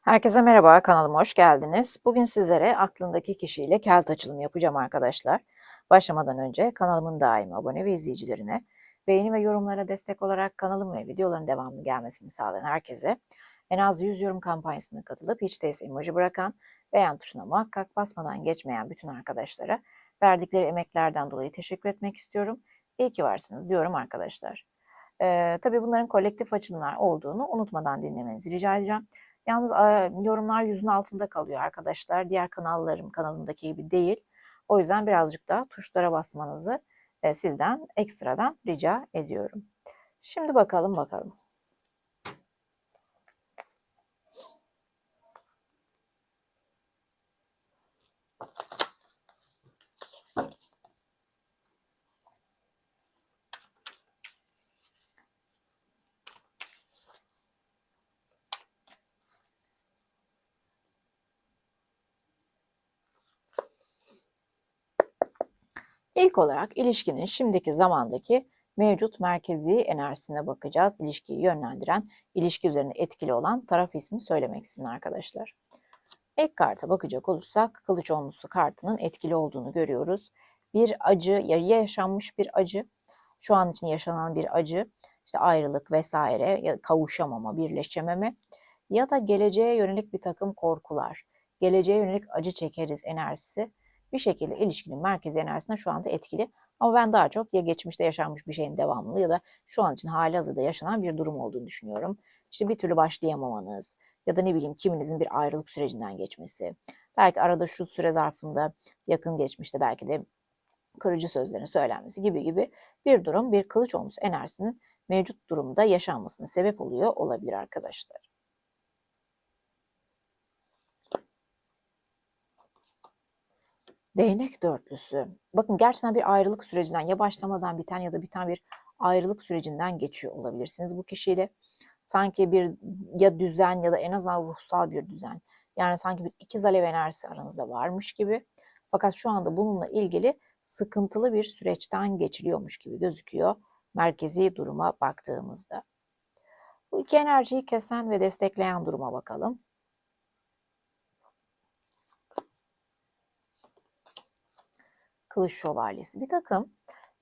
Herkese merhaba, kanalıma hoş geldiniz. Bugün sizlere aklındaki kişiyle kelt açılımı yapacağım arkadaşlar. Başlamadan önce kanalımın daimi abone ve izleyicilerine, beğeni ve yorumlara destek olarak kanalım ve videoların devamlı gelmesini sağlayan herkese, en az 100 yorum kampanyasına katılıp hiç değilse emoji bırakan, beğen tuşuna muhakkak basmadan geçmeyen bütün arkadaşlara verdikleri emeklerden dolayı teşekkür etmek istiyorum. İyi ki varsınız diyorum arkadaşlar. Ee, tabii bunların kolektif açılımlar olduğunu unutmadan dinlemenizi rica edeceğim. Yalnız yorumlar yüzün altında kalıyor arkadaşlar. Diğer kanallarım kanalımdaki gibi değil. O yüzden birazcık daha tuşlara basmanızı sizden ekstradan rica ediyorum. Şimdi bakalım bakalım. İlk olarak ilişkinin şimdiki zamandaki mevcut merkezi enerjisine bakacağız. İlişkiyi yönlendiren, ilişki üzerine etkili olan taraf ismi söylemeksizin arkadaşlar. İlk karta bakacak olursak kılıç onlusu kartının etkili olduğunu görüyoruz. Bir acı, ya yaşanmış bir acı, şu an için yaşanan bir acı, işte ayrılık vesaire, ya kavuşamama, birleşememe ya da geleceğe yönelik bir takım korkular, geleceğe yönelik acı çekeriz enerjisi bir şekilde ilişkinin merkezi enerjisinde şu anda etkili. Ama ben daha çok ya geçmişte yaşanmış bir şeyin devamlı ya da şu an için hali hazırda yaşanan bir durum olduğunu düşünüyorum. İşte bir türlü başlayamamanız ya da ne bileyim kiminizin bir ayrılık sürecinden geçmesi. Belki arada şu süre zarfında yakın geçmişte belki de kırıcı sözlerin söylenmesi gibi gibi bir durum bir kılıç olmuş enerjisinin mevcut durumda yaşanmasına sebep oluyor olabilir arkadaşlar. Değnek dörtlüsü. Bakın gerçekten bir ayrılık sürecinden ya başlamadan biten ya da biten bir ayrılık sürecinden geçiyor olabilirsiniz bu kişiyle. Sanki bir ya düzen ya da en azından ruhsal bir düzen. Yani sanki bir ikiz alev enerjisi aranızda varmış gibi. Fakat şu anda bununla ilgili sıkıntılı bir süreçten geçiliyormuş gibi gözüküyor merkezi duruma baktığımızda. Bu iki enerjiyi kesen ve destekleyen duruma bakalım. Kılıç şövalyesi. Bir takım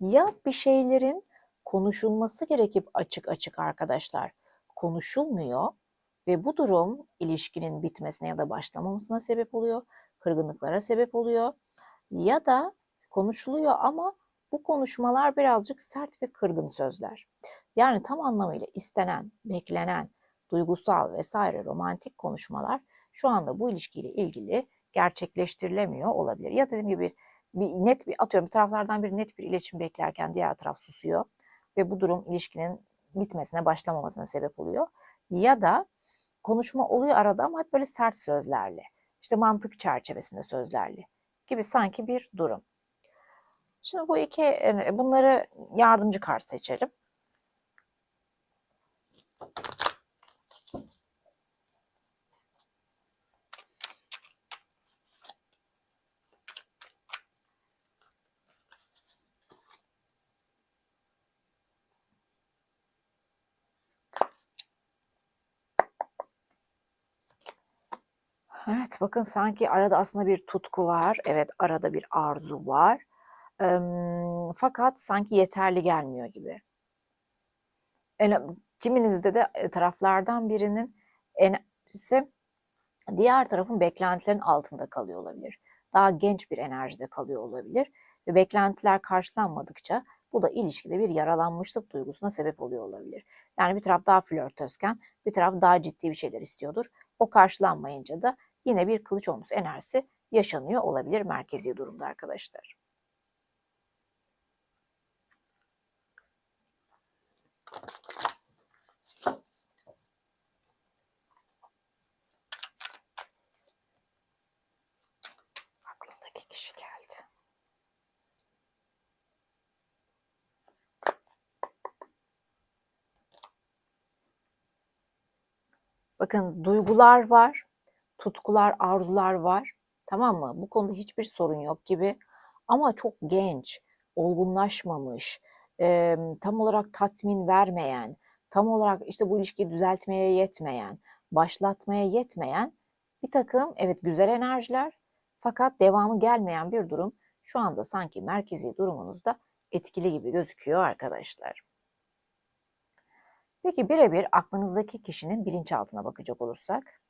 ya bir şeylerin konuşulması gerekip açık açık arkadaşlar konuşulmuyor ve bu durum ilişkinin bitmesine ya da başlamamasına sebep oluyor. Kırgınlıklara sebep oluyor. Ya da konuşuluyor ama bu konuşmalar birazcık sert ve kırgın sözler. Yani tam anlamıyla istenen, beklenen, duygusal vesaire romantik konuşmalar şu anda bu ilişkiyle ilgili gerçekleştirilemiyor olabilir. Ya dediğim gibi bir net bir atıyorum taraflardan bir net bir iletişim beklerken diğer taraf susuyor ve bu durum ilişkinin bitmesine başlamamasına sebep oluyor. Ya da konuşma oluyor arada ama hep böyle sert sözlerle, işte mantık çerçevesinde sözlerle gibi sanki bir durum. Şimdi bu iki bunları yardımcı kart seçelim. Bakın sanki arada aslında bir tutku var. Evet arada bir arzu var. Emm, fakat sanki yeterli gelmiyor gibi. Ene kiminizde de e, taraflardan birinin enerjisi diğer tarafın beklentilerin altında kalıyor olabilir. Daha genç bir enerjide kalıyor olabilir ve beklentiler karşılanmadıkça bu da ilişkide bir yaralanmışlık duygusuna sebep oluyor olabilir. Yani bir taraf daha flörtözken bir taraf daha ciddi bir şeyler istiyordur. O karşılanmayınca da yine bir kılıç olmuş enerjisi yaşanıyor olabilir merkezi durumda arkadaşlar. Aklındaki kişi geldi. Bakın duygular var, tutkular, arzular var. Tamam mı? Bu konuda hiçbir sorun yok gibi. Ama çok genç, olgunlaşmamış, e, tam olarak tatmin vermeyen, tam olarak işte bu ilişkiyi düzeltmeye yetmeyen, başlatmaya yetmeyen bir takım evet güzel enerjiler fakat devamı gelmeyen bir durum şu anda sanki merkezi durumunuzda etkili gibi gözüküyor arkadaşlar. Peki birebir aklınızdaki kişinin bilinçaltına bakacak olursak.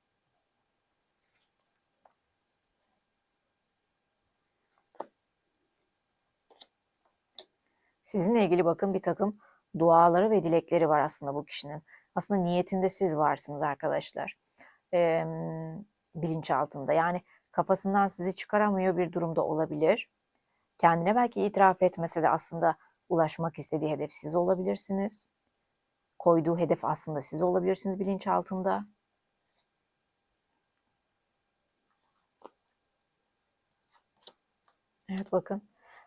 Sizinle ilgili bakın bir takım duaları ve dilekleri var aslında bu kişinin. Aslında niyetinde siz varsınız arkadaşlar. Ee, bilinçaltında yani kafasından sizi çıkaramıyor bir durumda olabilir. Kendine belki itiraf etmese de aslında ulaşmak istediği hedef siz olabilirsiniz. Koyduğu hedef aslında siz olabilirsiniz bilinçaltında. Evet bakın.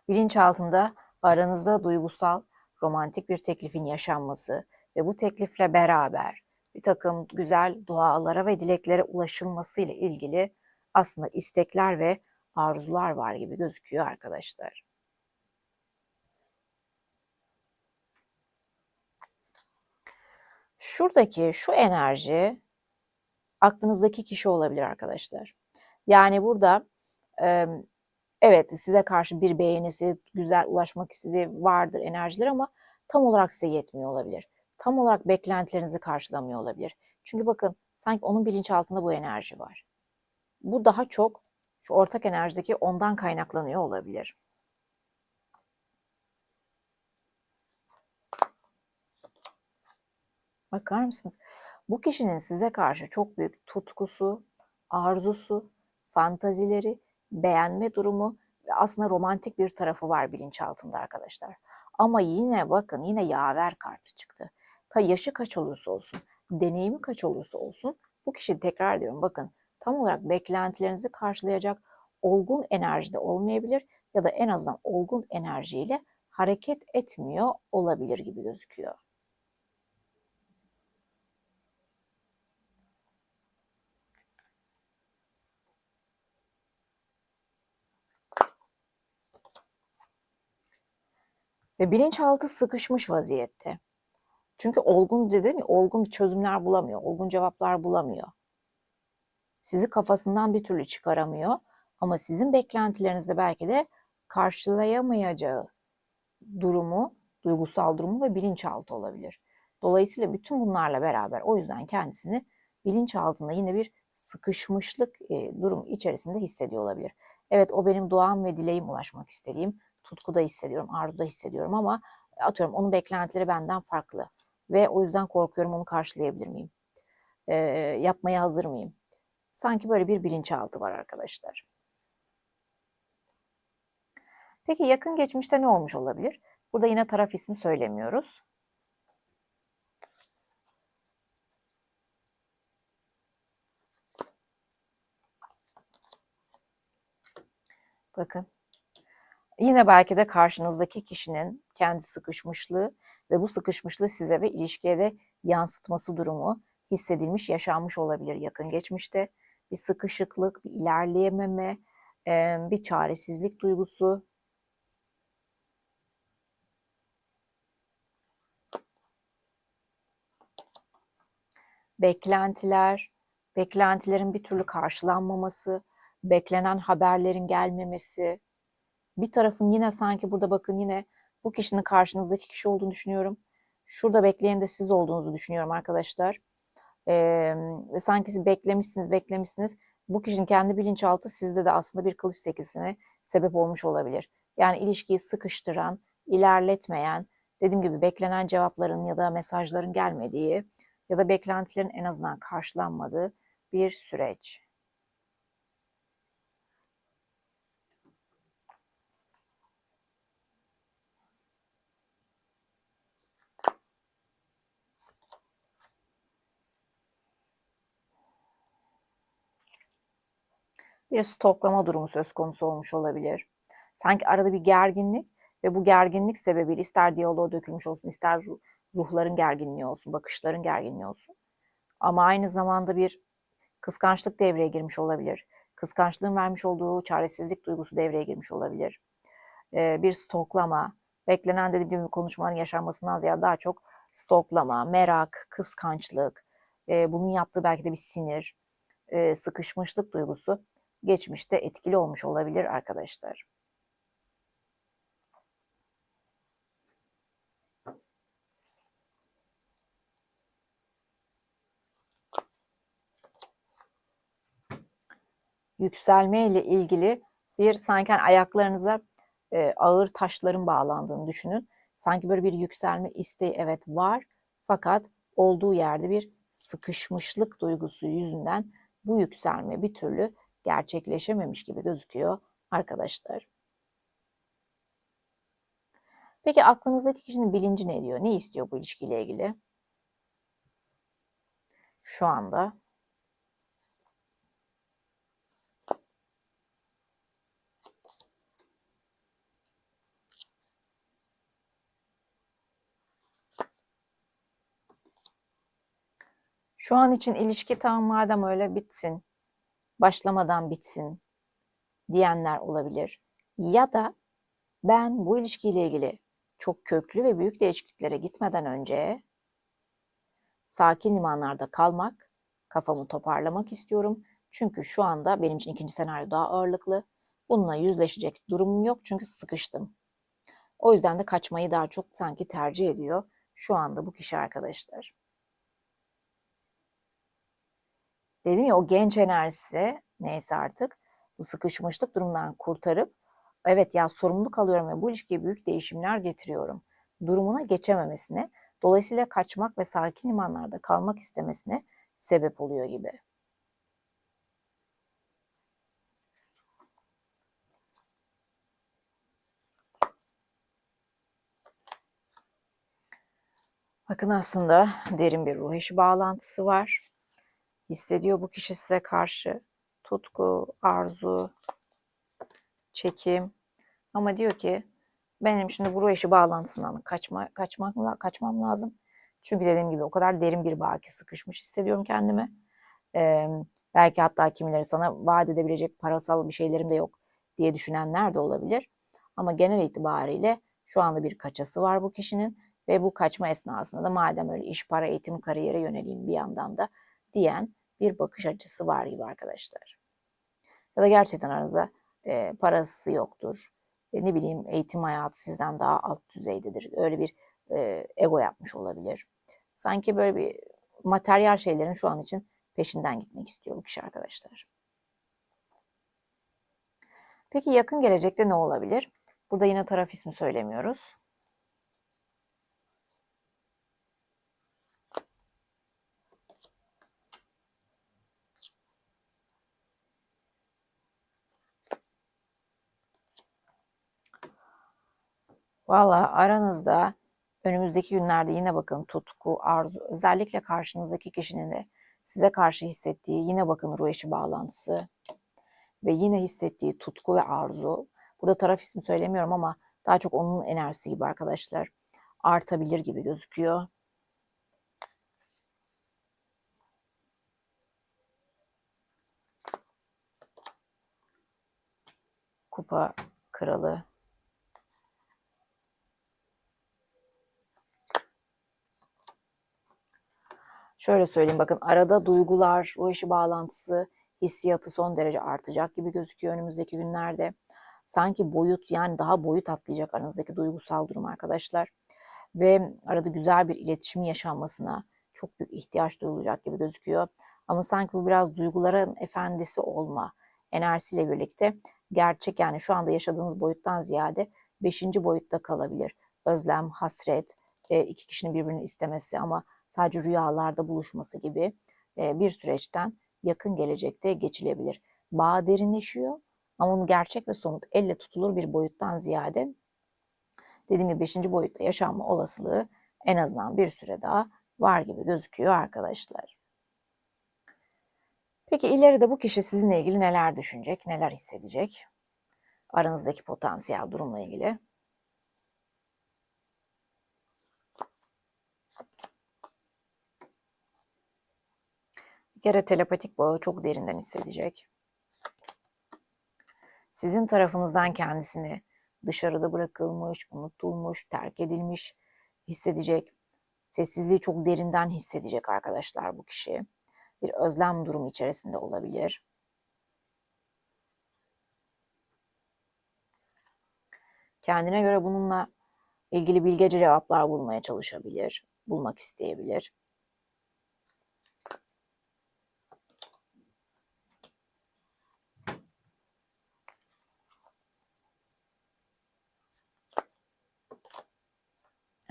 Bilinçaltında aranızda duygusal, romantik bir teklifin yaşanması ve bu teklifle beraber bir takım güzel dualara ve dileklere ulaşılması ile ilgili aslında istekler ve arzular var gibi gözüküyor arkadaşlar. Şuradaki şu enerji aklınızdaki kişi olabilir arkadaşlar. Yani burada evet size karşı bir beğenisi, güzel ulaşmak istediği vardır enerjiler ama tam olarak size yetmiyor olabilir. Tam olarak beklentilerinizi karşılamıyor olabilir. Çünkü bakın sanki onun bilinçaltında bu enerji var. Bu daha çok şu ortak enerjideki ondan kaynaklanıyor olabilir. Bakar mısınız? Bu kişinin size karşı çok büyük tutkusu, arzusu, fantazileri, beğenme durumu ve aslında romantik bir tarafı var bilinçaltında arkadaşlar. Ama yine bakın yine yaver kartı çıktı. Yaşı kaç olursa olsun, deneyimi kaç olursa olsun bu kişi tekrar diyorum bakın tam olarak beklentilerinizi karşılayacak olgun enerjide olmayabilir ya da en azından olgun enerjiyle hareket etmiyor olabilir gibi gözüküyor. Ve bilinçaltı sıkışmış vaziyette. Çünkü olgun dedim ya, olgun çözümler bulamıyor, olgun cevaplar bulamıyor. Sizi kafasından bir türlü çıkaramıyor ama sizin beklentilerinizde belki de karşılayamayacağı durumu, duygusal durumu ve bilinçaltı olabilir. Dolayısıyla bütün bunlarla beraber o yüzden kendisini bilinçaltında yine bir sıkışmışlık e, durum içerisinde hissediyor olabilir. Evet o benim duam ve dileğim ulaşmak istediğim, tutkuda hissediyorum, arzuda hissediyorum ama atıyorum onun beklentileri benden farklı ve o yüzden korkuyorum onu karşılayabilir miyim? E, yapmaya hazır mıyım? Sanki böyle bir bilinçaltı var arkadaşlar. Peki yakın geçmişte ne olmuş olabilir? Burada yine taraf ismi söylemiyoruz. Bakın. Yine belki de karşınızdaki kişinin kendi sıkışmışlığı ve bu sıkışmışlığı size ve ilişkiye de yansıtması durumu hissedilmiş, yaşanmış olabilir yakın geçmişte. Bir sıkışıklık, bir ilerleyememe, bir çaresizlik duygusu. Beklentiler, beklentilerin bir türlü karşılanmaması, beklenen haberlerin gelmemesi. Bir tarafın yine sanki burada bakın yine bu kişinin karşınızdaki kişi olduğunu düşünüyorum. Şurada bekleyen de siz olduğunuzu düşünüyorum arkadaşlar. Ee, ve sanki siz beklemişsiniz, beklemişsiniz. Bu kişinin kendi bilinçaltı sizde de aslında bir kılıç sekisine sebep olmuş olabilir. Yani ilişkiyi sıkıştıran, ilerletmeyen, dediğim gibi beklenen cevapların ya da mesajların gelmediği ya da beklentilerin en azından karşılanmadığı bir süreç. Bir stoklama durumu söz konusu olmuş olabilir. Sanki arada bir gerginlik ve bu gerginlik sebebiyle ister diyaloğa dökülmüş olsun, ister ruhların gerginliği olsun, bakışların gerginliği olsun. Ama aynı zamanda bir kıskançlık devreye girmiş olabilir. Kıskançlığın vermiş olduğu çaresizlik duygusu devreye girmiş olabilir. Ee, bir stoklama, beklenen dediğim gibi konuşmaların yaşanmasından ziyade daha çok stoklama, merak, kıskançlık, e, bunun yaptığı belki de bir sinir, e, sıkışmışlık duygusu geçmişte etkili olmuş olabilir arkadaşlar. Yükselme ile ilgili bir sanki hani ayaklarınıza e, ağır taşların bağlandığını düşünün. Sanki böyle bir yükselme isteği evet var fakat olduğu yerde bir sıkışmışlık duygusu yüzünden bu yükselme bir türlü gerçekleşememiş gibi gözüküyor arkadaşlar. Peki aklınızdaki kişinin bilinci ne diyor? Ne istiyor bu ilişkiyle ilgili? Şu anda Şu an için ilişki tamam madem öyle bitsin, başlamadan bitsin diyenler olabilir. Ya da ben bu ilişkiyle ilgili çok köklü ve büyük değişikliklere gitmeden önce sakin limanlarda kalmak, kafamı toparlamak istiyorum. Çünkü şu anda benim için ikinci senaryo daha ağırlıklı. Bununla yüzleşecek durumum yok çünkü sıkıştım. O yüzden de kaçmayı daha çok sanki tercih ediyor şu anda bu kişi arkadaşlar. Dedim ya o genç enerjisi neyse artık bu sıkışmışlık durumdan kurtarıp evet ya sorumluluk alıyorum ve bu ilişkiye büyük değişimler getiriyorum durumuna geçememesine dolayısıyla kaçmak ve sakin limanlarda kalmak istemesine sebep oluyor gibi. Bakın aslında derin bir ruh eşi bağlantısı var hissediyor bu kişi size karşı. Tutku, arzu, çekim. Ama diyor ki benim şimdi bu eşi bağlantısından kaçma, kaçmak, kaçmam lazım. Çünkü dediğim gibi o kadar derin bir bağ ki sıkışmış hissediyorum kendimi. Ee, belki hatta kimileri sana vaat edebilecek parasal bir şeylerim de yok diye düşünenler de olabilir. Ama genel itibariyle şu anda bir kaçası var bu kişinin ve bu kaçma esnasında da madem öyle iş, para, eğitim, kariyere yöneleyim bir yandan da diyen bir bakış açısı var gibi arkadaşlar. Ya da gerçekten aranızda e, parası yoktur. E, ne bileyim eğitim hayatı sizden daha alt düzeydedir. Öyle bir e, ego yapmış olabilir. Sanki böyle bir materyal şeylerin şu an için peşinden gitmek istiyor bu kişi arkadaşlar. Peki yakın gelecekte ne olabilir? Burada yine taraf ismi söylemiyoruz. Valla aranızda önümüzdeki günlerde yine bakın tutku, arzu, özellikle karşınızdaki kişinin de size karşı hissettiği yine bakın ruh eşi bağlantısı ve yine hissettiği tutku ve arzu. Burada taraf ismi söylemiyorum ama daha çok onun enerjisi gibi arkadaşlar. Artabilir gibi gözüküyor. Kupa kralı Şöyle söyleyeyim bakın arada duygular, o işi bağlantısı, hissiyatı son derece artacak gibi gözüküyor önümüzdeki günlerde. Sanki boyut yani daha boyut atlayacak aranızdaki duygusal durum arkadaşlar. Ve arada güzel bir iletişim yaşanmasına çok büyük ihtiyaç duyulacak gibi gözüküyor. Ama sanki bu biraz duyguların efendisi olma enerjisiyle birlikte gerçek yani şu anda yaşadığınız boyuttan ziyade beşinci boyutta kalabilir. Özlem, hasret, iki kişinin birbirini istemesi ama sadece rüyalarda buluşması gibi bir süreçten yakın gelecekte geçilebilir. Bağ derinleşiyor ama onu gerçek ve somut elle tutulur bir boyuttan ziyade dediğim gibi 5. boyutta yaşanma olasılığı en azından bir süre daha var gibi gözüküyor arkadaşlar. Peki ileride bu kişi sizinle ilgili neler düşünecek, neler hissedecek? Aranızdaki potansiyel durumla ilgili. Kere telepatik bağı çok derinden hissedecek. Sizin tarafınızdan kendisini dışarıda bırakılmış, unutulmuş, terk edilmiş hissedecek. Sessizliği çok derinden hissedecek arkadaşlar bu kişi. Bir özlem durumu içerisinde olabilir. Kendine göre bununla ilgili bilgece cevaplar bulmaya çalışabilir, bulmak isteyebilir.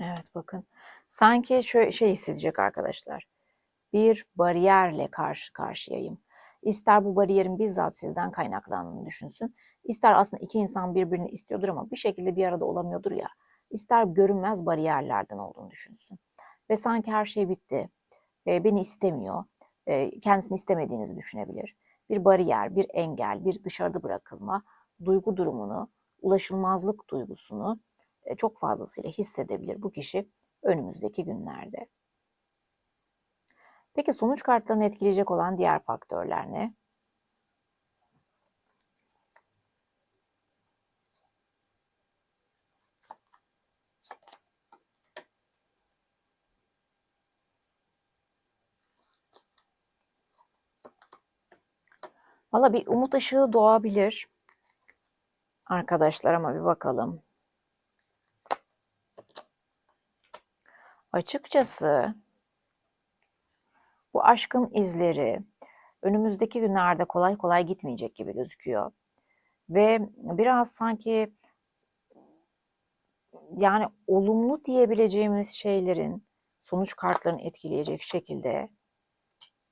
Evet bakın. Sanki şöyle şey hissedecek arkadaşlar. Bir bariyerle karşı karşıyayım. İster bu bariyerin bizzat sizden kaynaklandığını düşünsün. İster aslında iki insan birbirini istiyordur ama bir şekilde bir arada olamıyordur ya. İster görünmez bariyerlerden olduğunu düşünsün. Ve sanki her şey bitti. E, beni istemiyor. E, kendisini istemediğinizi düşünebilir. Bir bariyer, bir engel, bir dışarıda bırakılma duygu durumunu, ulaşılmazlık duygusunu çok fazlasıyla hissedebilir bu kişi önümüzdeki günlerde. Peki sonuç kartlarını etkileyecek olan diğer faktörler ne? Valla bir umut ışığı doğabilir. Arkadaşlar ama bir bakalım. Açıkçası bu aşkın izleri önümüzdeki günlerde kolay kolay gitmeyecek gibi gözüküyor. Ve biraz sanki yani olumlu diyebileceğimiz şeylerin sonuç kartlarını etkileyecek şekilde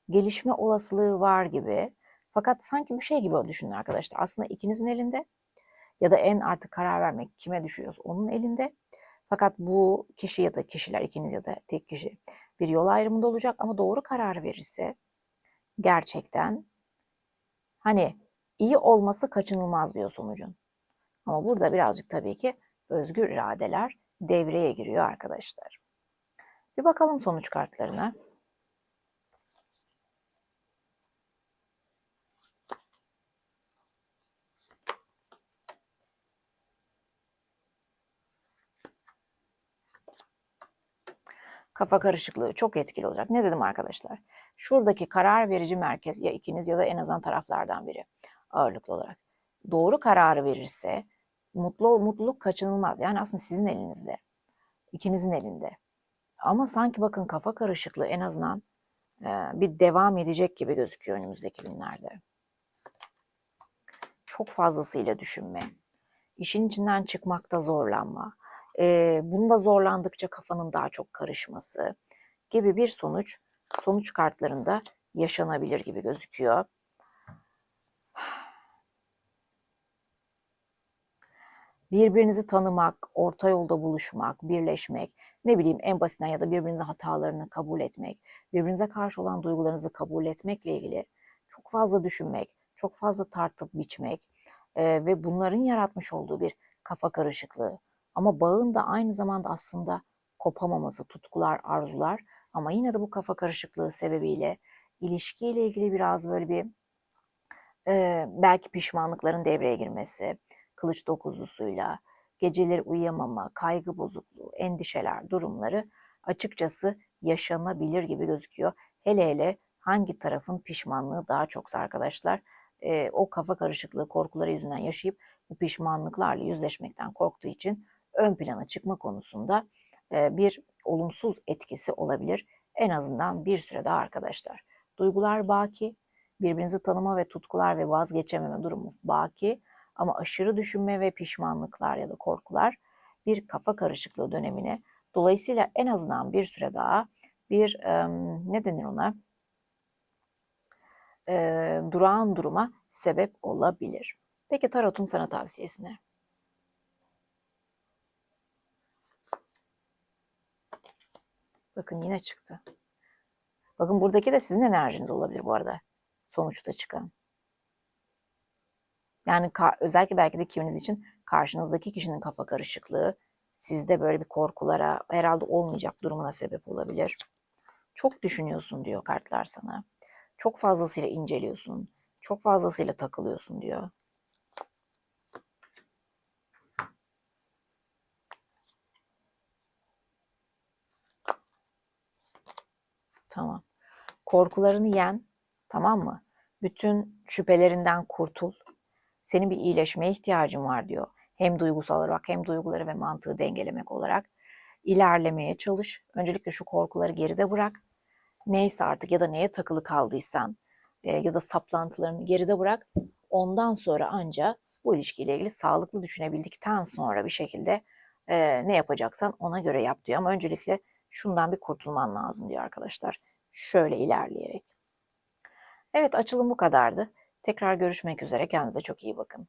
gelişme olasılığı var gibi. Fakat sanki bu şey gibi düşünün arkadaşlar. Aslında ikinizin elinde ya da en artık karar vermek kime düşüyorsa onun elinde. Fakat bu kişi ya da kişiler ikiniz ya da tek kişi bir yol ayrımında olacak ama doğru karar verirse gerçekten hani iyi olması kaçınılmaz diyor sonucun. Ama burada birazcık tabii ki özgür iradeler devreye giriyor arkadaşlar. Bir bakalım sonuç kartlarına. Kafa karışıklığı çok etkili olacak. Ne dedim arkadaşlar? Şuradaki karar verici merkez ya ikiniz ya da en azından taraflardan biri ağırlıklı olarak. Doğru kararı verirse mutlu mutluluk kaçınılmaz. Yani aslında sizin elinizde. ikinizin elinde. Ama sanki bakın kafa karışıklığı en azından e, bir devam edecek gibi gözüküyor önümüzdeki günlerde. Çok fazlasıyla düşünme. İşin içinden çıkmakta zorlanma e, bunda zorlandıkça kafanın daha çok karışması gibi bir sonuç sonuç kartlarında yaşanabilir gibi gözüküyor. Birbirinizi tanımak, orta yolda buluşmak, birleşmek, ne bileyim en basitinden ya da birbirinizin hatalarını kabul etmek, birbirinize karşı olan duygularınızı kabul etmekle ilgili çok fazla düşünmek, çok fazla tartıp biçmek e, ve bunların yaratmış olduğu bir kafa karışıklığı, ama bağın da aynı zamanda aslında kopamaması, tutkular, arzular ama yine de bu kafa karışıklığı sebebiyle ilişkiyle ilgili biraz böyle bir e, belki pişmanlıkların devreye girmesi, kılıç dokuzlusuyla, geceleri uyuyamama, kaygı bozukluğu, endişeler durumları açıkçası yaşanabilir gibi gözüküyor. Hele hele hangi tarafın pişmanlığı daha çoksa arkadaşlar e, o kafa karışıklığı korkuları yüzünden yaşayıp bu pişmanlıklarla yüzleşmekten korktuğu için ön plana çıkma konusunda bir olumsuz etkisi olabilir. En azından bir süre daha arkadaşlar. Duygular baki, birbirinizi tanıma ve tutkular ve vazgeçememe durumu baki ama aşırı düşünme ve pişmanlıklar ya da korkular bir kafa karışıklığı dönemine dolayısıyla en azından bir süre daha bir ne denir ona durağan duruma sebep olabilir. Peki tarotun sana tavsiyesine. Bakın yine çıktı. Bakın buradaki de sizin enerjiniz olabilir bu arada. Sonuçta çıkan. Yani özellikle belki de kiminiz için karşınızdaki kişinin kafa karışıklığı sizde böyle bir korkulara herhalde olmayacak durumuna sebep olabilir. Çok düşünüyorsun diyor kartlar sana. Çok fazlasıyla inceliyorsun. Çok fazlasıyla takılıyorsun diyor. Tamam. Korkularını yen, tamam mı? Bütün şüphelerinden kurtul. Senin bir iyileşmeye ihtiyacın var diyor. Hem duygusal olarak hem duyguları ve mantığı dengelemek olarak ilerlemeye çalış. Öncelikle şu korkuları geride bırak. Neyse artık ya da neye takılı kaldıysan e, ya da saplantılarını geride bırak. Ondan sonra anca bu ilişkiyle ilgili sağlıklı düşünebildikten sonra bir şekilde e, ne yapacaksan ona göre yap diyor. Ama öncelikle şundan bir kurtulman lazım diyor arkadaşlar. Şöyle ilerleyerek. Evet açılım bu kadardı. Tekrar görüşmek üzere. Kendinize çok iyi bakın.